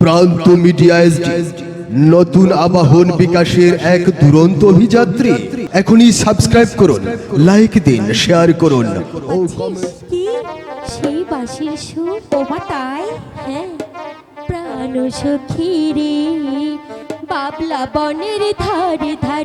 প্রান্ত media SD নতুন আবাহন বিকাশের এক দুরন্ত অভিযাত্রী। এখনই সাবস্ক্রাইব করুন লাইক দিন শেয়ার করুন। আচ্ছা, সেই বাঁশির সুর তোমার তাই হ্যাঁ। প্রাণ রে বাবলা বনের ধারে ধারে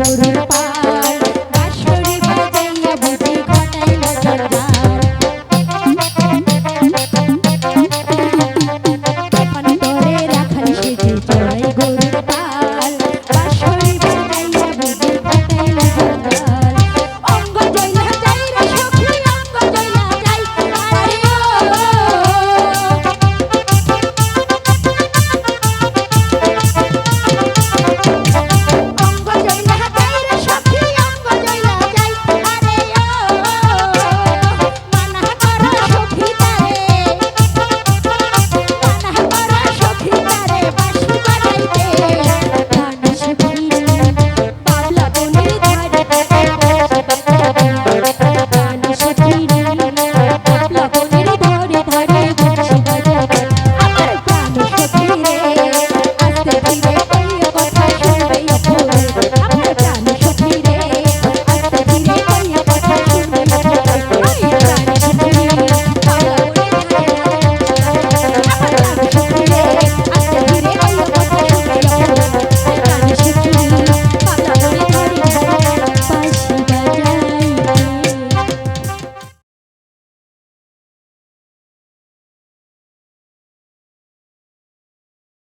গরুর পা